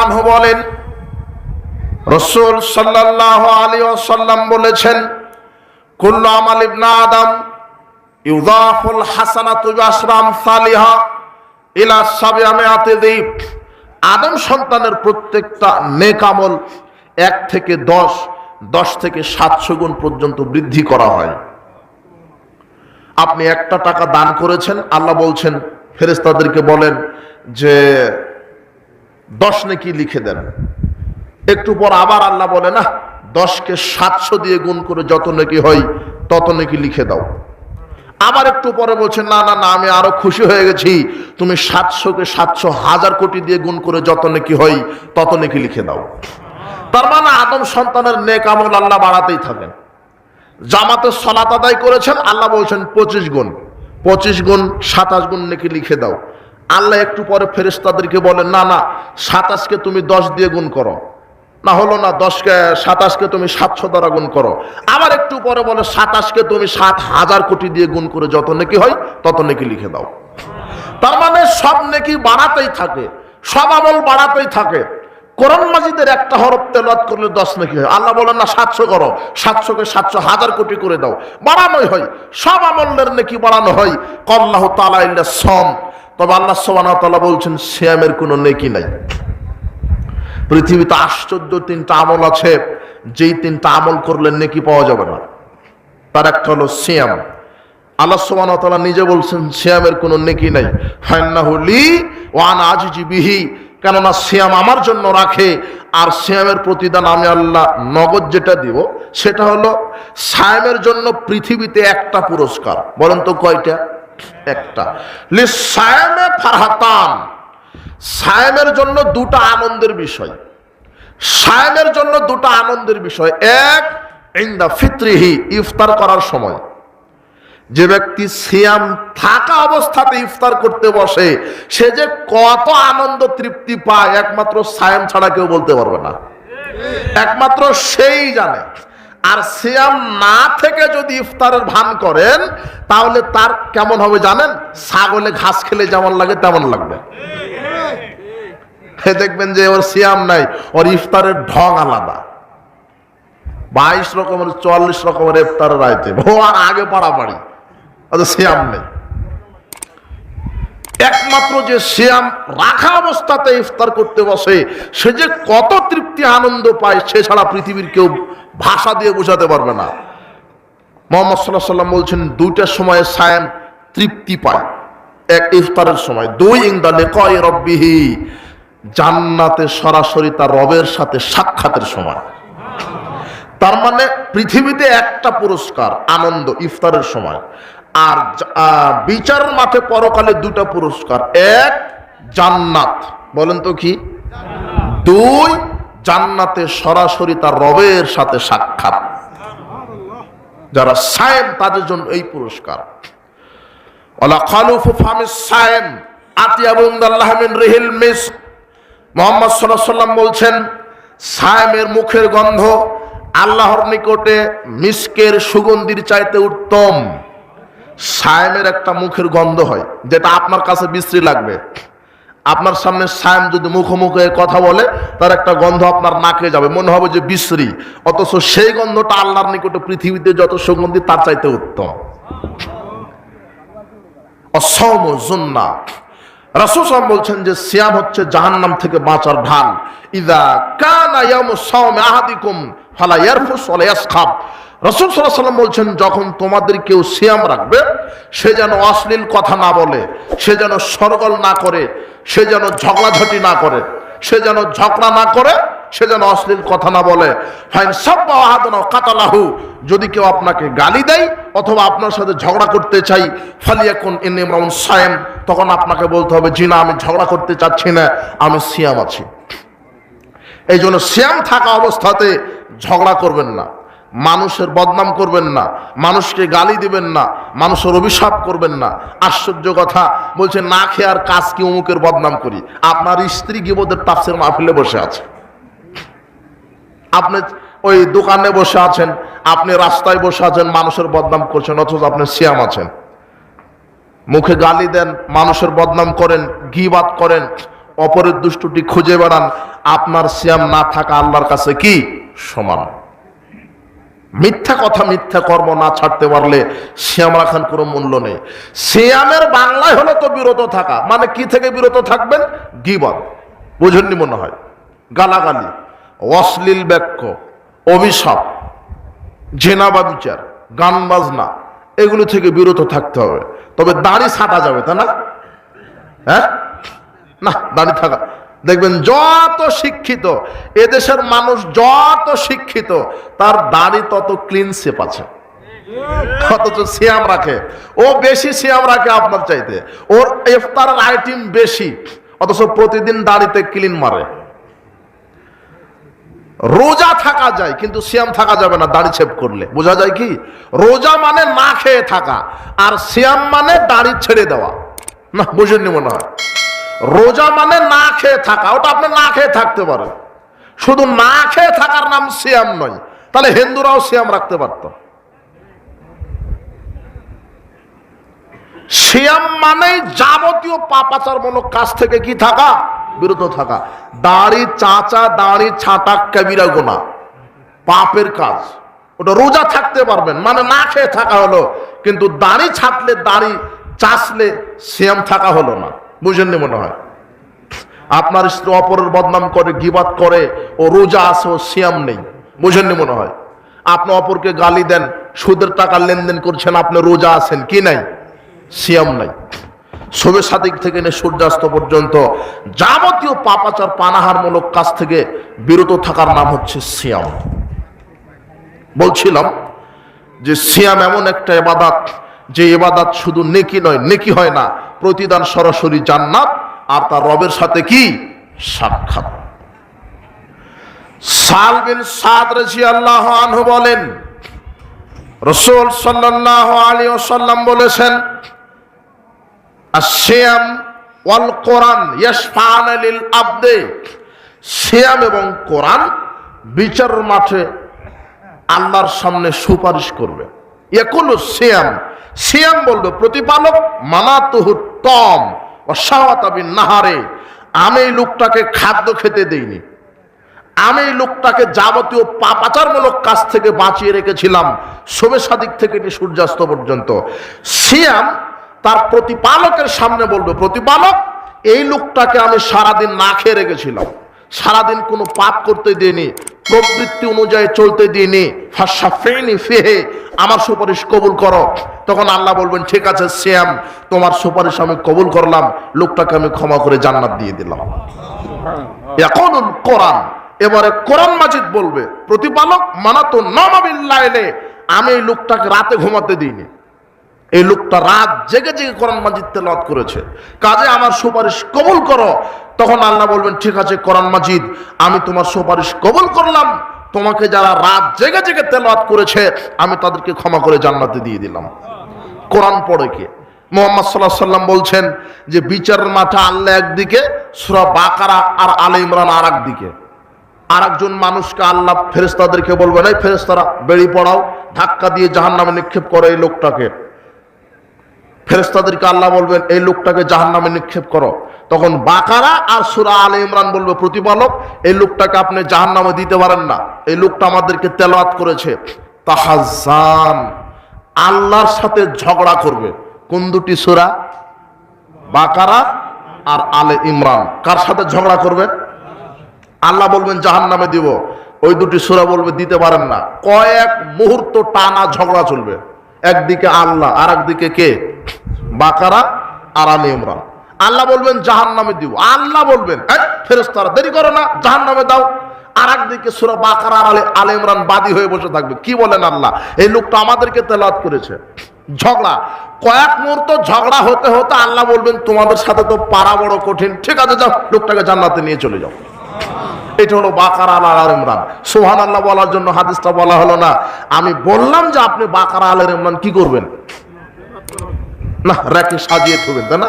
আনহু বলেন, রসুল আলাইহি ওয়াসাল্লাম বলেছেন আদম ইউদাফুল বিআশরাম সালিহা ইলা আদম সন্তানের প্রত্যেকটা নেকামল এক থেকে দশ দশ থেকে সাতশো গুণ পর্যন্ত বৃদ্ধি করা হয়। আপনি একটা টাকা দান করেছেন, আল্লাহ বলছেন ফেরেস্তাদেরকে বলেন যে দশ নাকি লিখে দেন। একটু পর আবার আল্লাহ বলে, না, দশকে সাতশো দিয়ে গুণ করে যত নাকি হয়, তত নাকি লিখে দাও। আবার একটু পরে বলছেন না না না, আমি আরও খুশি হয়ে গেছি। তুমি সাতশোকে সাতশো হাজার কোটি দিয়ে গুণ করে যত নাকি হয়, তত নাকি লিখে দাও। তার মানে আদম সন্তানের নেক আমল আল্লাহ বাড়াতেই থাকেন। জামাতে সলাত আদায় করেছেন, আল্লাহ বলছেন, পঁচিশ গুণ পঁচিশ গুণ, সাতাশ গুণ নাকি লিখে দাও। আল্লাহ একটু পরে ফেরেস্তাদেরকে বলেন না না, সাতাশকে তুমি দশ দিয়ে গুণ করো। না হলো না, দশকে, সাতাশকে তুমি সাতশো দ্বারা গুণ করো। আবার একটু পরে বলে, সাতাশকে তুমি সাত হাজার কোটি দিয়ে গুণ করে যত নাকি হয়, তত নাকি লিখে দাও। তার মানে সব নাকি বাড়াতেই থাকে, সব আমল বাড়াতেই থাকে। কোরআন মাজিদের একটা হরফ তেলাত করলে দশ নাকি হয়। আল্লাহ বলেন, না, সাতশো করো। সাতশোকে সাতশো হাজার কোটি করে দাও। বাড়ানোই হয়। সব আমলের নাকি বাড়ানো হয়। কল্লাহ তালা সম। তবে আল্লাহ সোবানা তালা বলছেন শ্যামের কোনো নেকি নাই। পৃথিবীতে আশ্চর্য তিনটা আমল আছে, যেই তিনটা আমল করলে নেকি পাওয়া যাবে না। তার একটা হলো শ্যাম আল্লাহ সোমান নিজে বলছেন, সিয়ামের কোনো নেকি নাই। ফান্নাহুলি ওয়ান বিহি। কেননা শ্যাম আমার জন্য রাখে, আর সিয়ামের প্রতিদান আমি আল্লাহ নগদ যেটা দিব, সেটা হলো শ্যামের জন্য পৃথিবীতে একটা পুরস্কার। বলেন তো কয়টা? একটা। ফারহাতান। সায়ামের জন্য দুটা আনন্দের বিষয়। সায়ামের জন্য দুটা আনন্দের বিষয়। এক, ইন্দা ফিত্রিহি, ইফতার করার সময়। যে ব্যক্তি সিয়াম থাকা অবস্থাতে ইফতার করতে বসে, সে যে কত আনন্দ তৃপ্তি পায়, একমাত্র সায়াম ছাড়া কেউ বলতে পারবে না। একমাত্র সেই জানে। আর সিয়াম না থেকে যদি ইফতারের ভান করেন, তাহলে তার কেমন হবে জানেন? ছাগলে ঘাস খেলে যেমন লাগে, তেমন লাগবে। দেখবেন যে ওর সিয়াম নাই, ওর ইফতারের ঢং আলাদা। বাইশ রকমের চল্লিশ রকমের ইফতারের আইটেম। ও আর আগে পাড়াপাড়ি অত সিয়াম নেই। একমাত্র যে সিয়াম রাখা অবস্থাতে ইফতার করতে বসে, সে যে কত তৃপ্তি, আনন্দ পায়, সে ছাড়া পৃথিবীর কেউ ভাষা দিয়ে বোঝাতে পারবে না। মোহাম্মদ সাল্লাহ সাল্লাম বলছেন দুইটার সময় সায়াম তৃপ্তি পায়। এক ইফতারের সময়, দুই ইংদালে কয় রব্বিহি, জান্নাতে সরাসরি তার রবের সাথে সাক্ষাতের সময়। তার মানে পৃথিবীতে একটা পুরস্কার, আনন্দ, ইফতারের সময়। আর বিচার মাঠে পরকালে দুটা পুরস্কার, এক জান্নাত। বলেন তো কি? দুই জান্নাতে সরাসরি তার রবের সাথে সাক্ষাৎ। যারা সায়েম, তাদের জন্য এই পুরস্কার। ওলা খালুফু ফামিস সায়েম আতিয়াবু ইনদাল্লাহ মিন রিহিল মিস্ক মোহাম্মদ সাল্লাহ সাল্লাম বলছেন, সায়েমের মুখের গন্ধ আল্লাহর নিকটে মিসকের সুগন্ধির চাইতে উত্তম। সায়েমের একটা মুখের গন্ধ হয়, যেটা আপনার কাছে বিশ্রী লাগবে। আপনার সামনে সায়েম যদি মুখোমুখি কথা বলে, তার একটা গন্ধ আপনার নাকে যাবে। মনে হবে যে বিশ্রী। অথচ সেই গন্ধটা আল্লাহর নিকটে পৃথিবীতে যত সুগন্ধি, তার চাইতে উত্তম। অসম জুন্না। সাল্লাল্লাহু বলছেন যে, সিয়াম হচ্ছে জাহান্নাম থেকে বাঁচার ঢাল। ইদা কানা ইয়ামু সাওমি আহাদিকুম ফালা ইয়ারফুস ওয়ালা ইয়াসখাব রাসূল সাল্লাম বলছেন, যখন তোমাদের কেউ সিয়াম রাখবে, সে যেন অশ্লীল কথা না বলে, সে যেন সরগল না করে, সে যেন ঝগড়াঝাটি না করে, সে যেন ঝগড়া না করে, সে যেন অশ্লীল কথা না বলে। ফাইন আহাদানা কাতালাহু, যদি কেউ আপনাকে গালি দেয় অথবা আপনার সাথে ঝগড়া করতে চাই সায়েম, তখন আপনাকে বলতে হবে জি না আমি ঝগড়া করতে চাচ্ছি না, আমি সিয়াম আছি। এই জন্য শ্যাম থাকা অবস্থাতে ঝগড়া করবেন না। মানুষের বদনাম করবেন না, মানুষকে গালি দিবেন না, মানুষের অভিশাপ করবেন না। আশ্চর্য কথা, বলছে, না খেয়ে আর কাজ কি অমুকের বদনাম করি? আপনার স্ত্রী গিবদের তাপসের মাহফিলে বসে আছে। আপনি ওই দোকানে বসে আছেন, আপনি রাস্তায় বসে আছেন, মানুষের বদনাম করছেন, অথচ আপনি সিয়াম আছেন। মুখে গালি দেন, মানুষের বদনাম করেন গিবাত করেন, অপরের দুষ্টুটি খুঁজে বেড়ান। আপনার সিয়াম না থাকা আল্লাহর কাছে কি? সমান। মিথ্যা কথা মিথ্যা কর্ম না ছাড়তে পারলে শ্যাম রাখার কোনো মূল্য নেই। শ্যামের বাংলায় হলো তো বিরত থাকা। মানে কি থেকে বিরত থাকবেন? গিবত। বুঝেননি মনে হয়? গালাগালি, অশ্লীল বাক্য অভিশাপ জেনা বা বিচার, গান বাজনা, এগুলো থেকে বিরত থাকতে হবে। তবে দাড়ি ছাটা যাবে, তাই না? হ্যাঁ? না, দাড়ি থাকা দেখবেন যত শিক্ষিত, এদেশের মানুষ যত শিক্ষিত, তার দাড়ি তত ক্লিন শেপ আছে। অথচ সিয়াম রাখে। ও বেশি সিয়াম রাখে আপনার চাইতে। ওর ইফতারের আইটেম বেশি, অথচ প্রতিদিন দাড়িতে ক্লিন মারে। রোজা থাকা যায়, কিন্তু সিয়াম থাকা যাবে না দাড়ি ছেপ করলে। বোঝা যায় কি? রোজা মানে না খেয়ে থাকা, আর সিয়াম মানে দাড়ি ছেড়ে দেওয়া। না, বুঝেননি মনে হয়? রোজা মানে না খেয়ে থাকা, ওটা আপনি না খেয়ে থাকতে পারেন। শুধু না খেয়ে থাকার নাম সিয়াম নয়, তাহলে হিন্দুরাও সিয়াম রাখতে পারত। সিয়াম মানে যাবতীয় পাপাচারমূলক কাজ থেকে কি থাকা? বিরত থাকা। দাড়ি, চাচা, দাড়ি, ছাটা, কাবিরা গোনা পাপের কাজ। ওটা রোজা থাকতে পারবেন মানে না খেয়ে থাকা হলো, কিন্তু দাড়ি ছাটলে, দাড়ি চাষলে সিয়াম থাকা হলো না। বুঝেননি মনে হয়। আপনার স্ত্রী অপরের বদনাম করে গিবাত করে ও রোজা আছে ও সিয়াম নেই। বুঝেননি মনে হয়। আপনি অপরকে গালি দেন, সুদের টাকা লেনদেন করছেন, আপনি রোজা আছেন, কি নাই? সিয়াম নাই। শোবে সাদিক থেকে নিয়ে সূর্যাস্ত পর্যন্ত যাবতীয় পাপাচার, পানাহারমূলক কাজ থেকে বিরত থাকার নাম হচ্ছে সিয়াম। বলছিলাম যে সিয়াম এমন একটা এবাদাত যে এবাদাত শুধু নেকি নয়, নেকি হয় না, প্রতিদান সরাসরি জান্নাত আর তার রবের সাথে কি? সাক্ষাৎ। সাল বিন সাদ রাজি আল্লাহ আনহু বলেন, রসুল সাল্লাহ আলী ওসাল্লাম বলেছেন শ্যাম ওয়াল কোরআন ইয়াসফান লিল আবদে। শ্যাম এবং কোরআন বিচার মাঠে আল্লাহর সামনে সুপারিশ করবে। একুল শ্যাম শ্যাম বলবে প্রতিপালক মানাতুহু তম অসাওয়াতাবিন নাহারে আমি লোকটাকে খাদ্য খেতে দেইনি। আমি এই লোকটাকে যাবতীয় পাপাচারমূলক কাজ থেকে বাঁচিয়ে রেখেছিলাম শোভে সাদিক থেকে নিয়ে সূর্যাস্ত পর্যন্ত। সিয়াম তার প্রতিপালকের সামনে বলবে প্রতিপালক, এই লোকটাকে আমি সারাদিন না খেয়ে রেখেছিলাম। সারাদিন কোনো পাপ করতে দিইনি, প্রবৃত্তি অনুযায়ী চলতে দিইনি। ফাঁসা ফেনি ফেহে, আমার সুপারিশ কবুল করো। তখন আল্লাহ বলবেন ঠিক আছে শ্যাম তোমার সুপারিশ আমি কবুল করলাম। লোকটাকে আমি ক্ষমা করে জান্নাত দিয়ে দিলাম। এখন কোরআন। এবারে কোরআন মাজিদ বলবে প্রতিপালক মানাতো নমাবিল্লাইলে আমি এই লোকটাকে রাতে ঘুমাতে দিইনি। এই লোকটা রাত জেগে জেগে কোরআন মাজিদ তেলাওয়াত করেছে। কাজে আমার সুপারিশ কবুল করো। তখন আল্লাহ বলবেন ঠিক আছে কোরআন মাজিদ আমি তোমার সুপারিশ কবুল করলাম। তোমাকে যারা রাত জেগে জেগে তেলাওয়াত করেছে আমি তাদেরকে ক্ষমা করে জান্নাতে দিয়ে দিলাম। কোরআন পড়ে কে? মোহাম্মদ সাল্লাহ সাল্লাম বলছেন যে বিচারের মাঠে আল্লাহ একদিকে, সুরা বাকারা আর আলে ইমরান আর একদিকে আর একজন মানুষকে আল্লাহ ফেরেস্তাদেরকে বলবেন, এই ফেরেস্তারা বেড়ি পড়াও, ধাক্কা দিয়ে জাহান নামে নিক্ষেপ করো এই লোকটাকে। ফেরেস্তাদেরকে আল্লাহ বলবেন, এই লোকটাকে জাহান নামে নিক্ষেপ করো। তখন বাকারা আর সুরা আল ইমরান বলবে, প্রতিপালক, এই লোকটাকে আপনি জাহান নামে দিতে পারেন না। এই লোকটা আমাদেরকে তেলাওয়াত করেছে। তাহাজান আল্লাহর সাথে ঝগড়া করবে। কোন দুটি সুরা? বাকারা আর আলে ইমরান। কার সাথে ঝগড়া করবে? আল্লাহ বলবেন জাহান নামে দিব। ওই দুটি সুরা বলবে, দিতে পারেন না। কয়েক মুহূর্ত টানা ঝগড়া চলবে। একদিকে আল্লাহ আর একদিকে কে? বাকারা আর আলে ইমরান। আল্লাহ বলবেন জাহান নামে দিব। আল্লাহ বলবেন ফেরস্তারা দেরি করো না জাহান নামে দাও। আর একদিকে সুরা বাকারা আলে আলে ইমরান বাদী হয়ে বসে থাকবে। কি বলেন আল্লাহ? এই লোকটা আমাদেরকে তেলাত করেছে। ঝগড়া। কয়েক মুহূর্ত ঝগড়া হতে হতে আল্লাহ বলবেন, তোমাদের সাথে তো পারা বড় কঠিন। ঠিক আছে, যাও, লোকটাকে জান্নাতে নিয়ে চলে যাও। এটা হলো বাকার আল আর ইমরান। সোহান আল্লাহ বলার জন্য হাদিসটা বলা হলো না। আমি বললাম যে আপনি বাকার আল ইমরান কি করবেন? না রেখে সাজিয়ে থবেন, তাই না?